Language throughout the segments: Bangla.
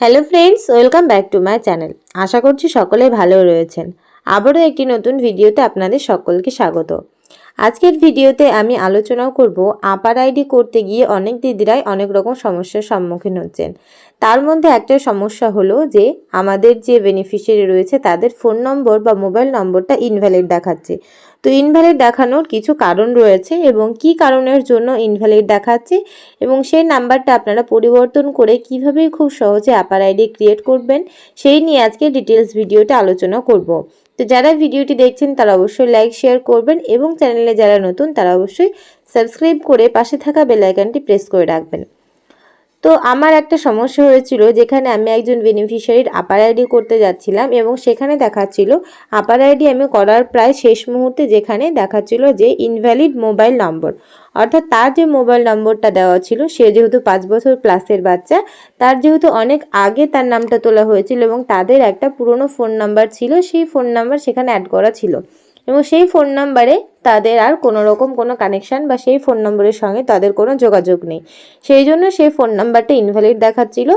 Hello friends welcome back to my channel আশা করছি সকলে ভালো রয়েছেন। আবারও একটি নতুন ভিডিওতে আপনাদের সকলকে স্বাগত। আজকের ভিডিওতে আমি আলোচনাও করব আপার আইডি করতে গিয়ে অনেক দিদিরাই অনেক রকম সমস্যার সম্মুখীন হচ্ছেন। তার মধ্যে একটা সমস্যা হলো যে, আমাদের যে বেনিফিশিয়ারি রয়েছে তাদের ফোন নম্বর বা মোবাইল নম্বরটা ইনভ্যালিড দেখাচ্ছে। তো ইনভ্যালিড দেখানোর কিছু কারণ রয়েছে এবং কি কারণের জন্য ইনভ্যালিড দেখাচ্ছে এবং সেই নাম্বারটা আপনারা পরিবর্তন করে কীভাবে খুব সহজে আপার আইডি ক্রিয়েট করবেন, সেই নিয়ে আজকে ডিটেলস ভিডিওটা আলোচনা করব। তো যারা ভিডিওটি দেখছেন তারা অবশ্যই লাইক শেয়ার করবেন এবং চ্যানেলে যারা নতুন তারা অবশ্যই সাবস্ক্রাইব করে পাশে থাকা বেল আইকনটি প্রেস করে রাখবেন। তো আমার একটা সমস্যা হয়েছিল যেখানে আমি একজন বেনিফিশিয়ারির আপার আইডি করতে যাচ্ছিলাম এবং সেখানে দেখাচ্ছিল আপার আইডি আমি করার প্রায় শেষ মুহূর্তে যেখানে দেখাচ্ছিল যে ইনভ্যালিড মোবাইল নম্বর অর্থাৎ তার যে মোবাইল নম্বরটা দেওয়া ছিল সে যেহেতু পাঁচ বছর প্লাসের বাচ্চা, তার যেহেতু অনেক আগে তার নামটা তোলা হয়েছিল এবং তাদের একটা পুরনো ফোন নাম্বার ছিল, সেই ফোন নাম্বার সেখানে অ্যাড করা ছিল এবং সেই ফোন নাম্বারে তাদের আর কোনো রকম কোনো কানেকশান বা সেই ফোন নম্বরের সঙ্গে তাদের কোনো যোগাযোগ নেই। সেই জন্য সেই ফোন নাম্বারটা ইনভ্যালিড দেখাচ্ছিল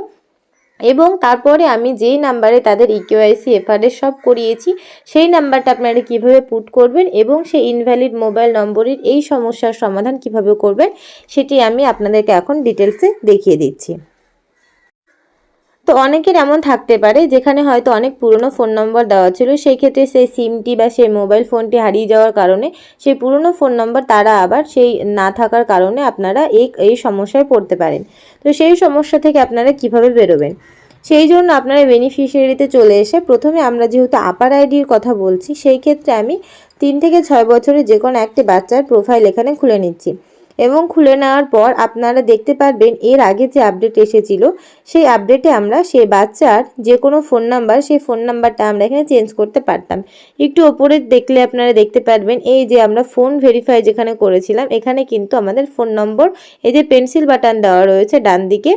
এবং তারপরে আমি যেই নাম্বারে তাদের E ইকিউআইসি এফআরএস সব করিয়েছি, সেই নাম্বারটা আপনারা কীভাবে পুট করবেন এবং সেই ইনভ্যালিড মোবাইল নম্বরের এই সমস্যার সমাধান কীভাবে করবেন, সেটি আমি আপনাদেরকে এখন ডিটেলসে দেখিয়ে দিচ্ছি। তো অনেকের এমন থাকতে পারে যেখানে হয়তো অনেক পুরনো ফোন নম্বর দেওয়া ছিল। সেই ক্ষেত্রে সেই সিমটি বা সেই মোবাইল ফোনটি হারিয়ে যাওয়ার কারণে সেই পুরনো ফোন নম্বর তারা আবার সেই না থাকার কারণে আপনারা এই এই সমস্যায় পড়তে পারেন। তো সেই সমস্যা থেকে আপনারা কীভাবে বেরোবেন? সেই জন্য আপনারা বেনিফিশিয়ারিতে চলে এসে প্রথমে আমরা যেহেতু আপার আইডির কথা বলছি, সেই ক্ষেত্রে আমি তিন থেকে ছয় বছরের যে কোনো একটি বাচ্চার প্রোফাইল এখানে খুলে নিচ্ছি। এবং খুলে নেওয়ার পর আপনারা দেখতে পারবেন এর আগে যে আপডেট এসেছিল, সেই আপডেটে আমরা সেই বাচ্চার যে কোনো ফোন নাম্বার সেই ফোন নাম্বারটা আমরা এখানে চেঞ্জ করতে পারতাম। একটু ওপরে দেখলে আপনারা দেখতে পারবেন, এই যে আমরা ফোন ভেরিফাই যেখানে করেছিলাম, এখানে কিন্তু আমাদের ফোন নম্বর এই যে পেন্সিল বাটন দেওয়া রয়েছে ডান দিকে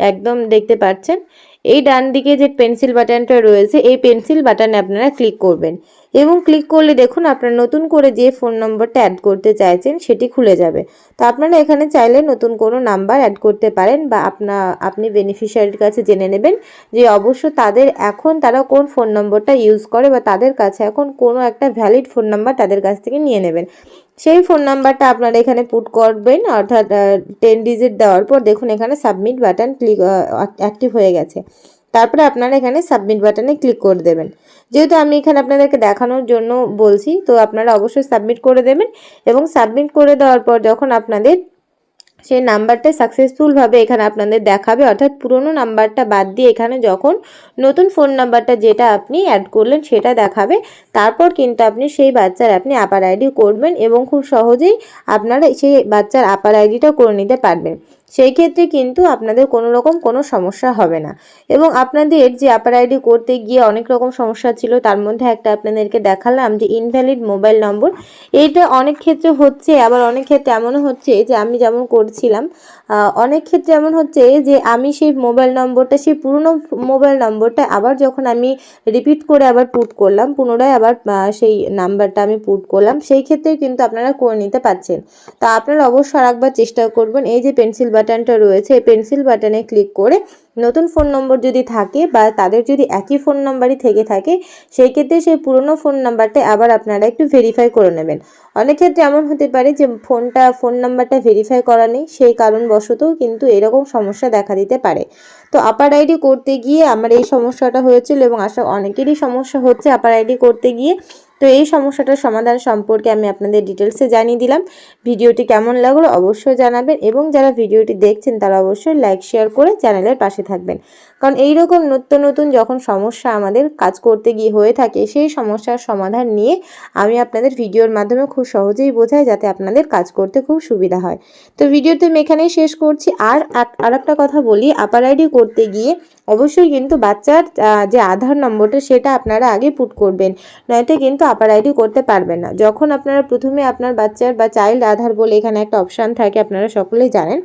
একদম দেখতে পাচ্ছেন? এই ডান দিকে যে পেন্সিল বাটনটা রয়েছে, এই পেন্সিল বাটনে আপনারা ক্লিক করবেন। এবং ক্লিক করলে দেখুন আপনার নতুন করে যে ফোন নম্বরটা অ্যাড করতে চাইছেন, সেটি খুলে যাবে। তো আপনারা এখানে চাইলে নতুন কোনো নাম্বার অ্যাড করতে পারেন বা আপনা, আপনি বেনিফিশিয়ারির কাছে জেনে নেবেন যে অবশ্য তাদের এখন তারা কোন ফোন নম্বরটা ইউজ করে বা তাদের কাছে এখন কোনো একটা ভ্যালিড ফোন নাম্বার তাদের কাছ থেকে নিয়ে নেবেন। সেই ফোন নাম্বারটা আপনারা এখানে পুট করবেন, অর্থাৎ টেন ডিজিট দেওয়ার পর দেখুন এখানে সাবমিট বাটন ক্লিক অ্যাক্টিভ হয়ে গেছে। তারপরে আপনারা এখানে সাবমিট বাটনে ক্লিক করে দেবেন। যেহেতু আমি এখানে আপনাদেরকে দেখানোর জন্য বলছি, তো আপনারা অবশ্যই সাবমিট করে দেবেন এবং সাবমিট করে দেওয়ার পর যখন আপনাদের সেই নাম্বারটা সাকসেসফুলভাবে এখানে আপনাদের দেখাবে। অর্থাৎ পুরনো নাম্বারটা বাদ দিয়ে এখানে যখন নতুন ফোন নাম্বারটা যেটা আপনি অ্যাড করলেন সেটা দেখাবে। তারপর কিন্তু আপনি সেই বাচ্চার আপনি আপার আইডি করবেন এবং খুব সহজেই আপনারা সেই বাচ্চার আপার আইডিটা করে নিতে পারবেন। সেই ক্ষেত্রে কিন্তু আপনাদের কোনো রকম কোনো সমস্যা হবে না। এবং আপনাদের যে আপার আইডি করতে গিয়ে অনেক রকম সমস্যা ছিল, তার মধ্যে একটা আপনাদেরকে দেখালাম যে ইনভ্যালিড মোবাইল নম্বর এইটা অনেক ক্ষেত্রে হচ্ছে, আবার অনেক ক্ষেত্রে এমনও হচ্ছে যে আমি যেমন করছিলাম অনেক ক্ষেত্রে এমন হচ্ছে যে আমি সেই মোবাইল নম্বরটা সেই পুরনো মোবাইল নম্বরটা আবার যখন আমি রিপিট করে আবার পুট করলাম, পুনরায় আবার সেই নাম্বারটা আমি পুট করলাম, সেই ক্ষেত্রে কিন্তু আপনারা করে নিতে পারছেন। তা আপনারা অবশ্যই আরেকবার চেষ্টা করবেন। এই যে পেন্সিল বাটনটা রয়েছে, এই পেন্সিল বাটনে ক্লিক করে নতুন ফোন নম্বর যদি থাকে বা তাদের যদি একই ফোন নাম্বারই থেকে থাকে, সেই ক্ষেত্রে সেই পুরনো ফোন নাম্বারটা আবার আপনারা একটু ভেরিফাই করে নেবেন। অনেক ক্ষেত্রে এমন হতে পারে যে ফোনটা ফোন নাম্বারটা ভেরিফাই করা নেই, সেই কারণবশতও কিন্তু এরকম সমস্যা দেখা দিতে পারে। তো আপার আইডি করতে গিয়ে আমার এই সমস্যাটা হয়েছিল এবং আশা অনেকেরই সমস্যা হচ্ছে আপার আইডি করতে গিয়ে তো এই সমস্যাটার সমাধান সম্পর্কে আমি আপনাদের ডিটেলসে জানিয়ে দিলাম। ভিডিওটি কেমন লাগল অবশ্যই জানাবেন এবং যারা ভিডিওটি দেখছেন তারা অবশ্যই লাইক শেয়ার করে চ্যানেলের পাশে থাকবেন। কারণ এই রকম নতুন নতুন যখন সমস্যা আমাদের কাজ করতে গিয়ে হয়ে থাকে, সেই সমস্যার সমাধান নিয়ে আমি আপনাদের ভিডিওর মাধ্যমে খুব সহজেই বোঝাই যাতে আপনাদের কাজ করতে খুব সুবিধা হয়। তো ভিডিওতে আমি এখানেই শেষ করছি। আর আর একটা কথা বলি আপার আইডি করতে গিয়ে অবশ্যই কিন্তু বাচ্চার যে আধার নম্বরটা সেটা আপনারা আগে পুট করবেন। নয়তো কিন্তু আপার আইডি করতে পারবেন না। যখন আপনারা প্রথমে আপনার বাচ্চার বা চাইল্ড আধার বলে এখানে একটা অপশান থাকে, আপনারা সকলেই জানেন।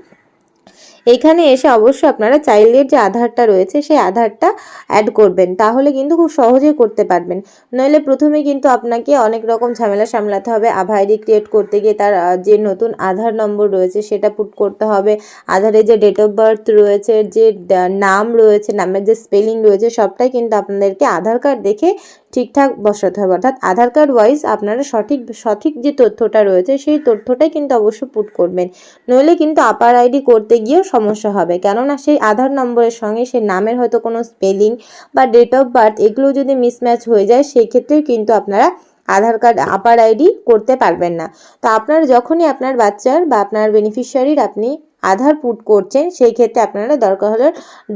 এখানে এসে অবশ্যই আপনারা চাইল্ডের যে আধারটা রয়েছে, সেই আধারটা অ্যাড করবেন। তাহলে কিন্তু খুব সহজেই করতে পারবেন। নইলে প্রথমে কিন্তু আপনাকে অনেক রকম ঝামেলা সামলাতে হবে। আভা আইডি ক্রিয়েট করতে গিয়ে তার যে নতুন আধার নম্বর রয়েছে, সেটা পুট করতে হবে। আধারে যে ডেট অফ বার্থ রয়েছে, যে নাম রয়েছে, নামের যে স্পেলিং রয়েছে, সবটাই কিন্তু আপনাদেরকে আধার কার্ড দেখে ঠিকঠাক বসাতে হবে। অর্থাৎ আধার কার্ড ওয়াইজ আপনারা সঠিক সঠিক যে তথ্যটা রয়েছে, সেই তথ্যটাই কিন্তু অবশ্যই পুট করবেন। নইলে কিন্তু আপার আইডি করতে গিয়েও সমস্যা হবে। কেননা সেই আধার নম্বরের সঙ্গে সেই নামের হয়তো কোনো স্পেলিং বা ডেট অফ বার্থ এগুলো যদি মিসম্যাচ হয়ে যায়, সেই ক্ষেত্রেও কিন্তু আপনারা আধার কার্ড আপার আইডি করতে পারবেন না। তো আপনার যখনই আপনার বাচ্চার বা আপনার বেনিফিশিয়ারির আপনি আধার পুট করছেন, সেই ক্ষেত্রে আপনারা দরকার হলে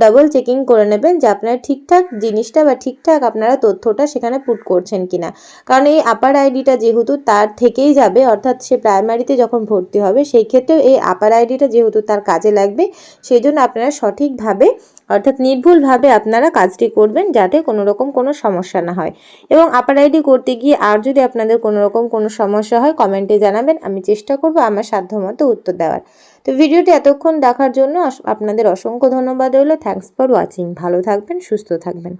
ডাবল চেকিং করে নেবেন যে আপনারা ঠিকঠাক জিনিসটা বা ঠিকঠাক আপনারা তথ্যটা সেখানে পুট করছেন কিনা। কারণ এই আপার আইডিটা যেহেতু তার থেকেই যাবে, অর্থাৎ সে প্রাইমারিতে যখন ভর্তি হবে, সেই ক্ষেত্রেও এই আপার আইডিটা যেহেতু তার কাজে লাগবে, সেই জন্য আপনারা সঠিকভাবে, অর্থাৎ নির্ভুলভাবে আপনারা কাজটি করবেন যাতে কোনো রকম কোনো সমস্যা না হয়। এবং আপার আইডি করতে গিয়ে আর যদি আপনাদের কোনো রকম কোনো সমস্যা হয় কমেন্টে জানাবেন, আমি চেষ্টা করব আমার সাধ্যমতো উত্তর দেওয়ার। তো ভিডিওটি এতক্ষণ দেখার জন্য আপনাদের অসংখ্য ধন্যবাদ রইল। থ্যাংকস ফর ওয়াচিং ভালো থাকবেন, সুস্থ থাকবেন।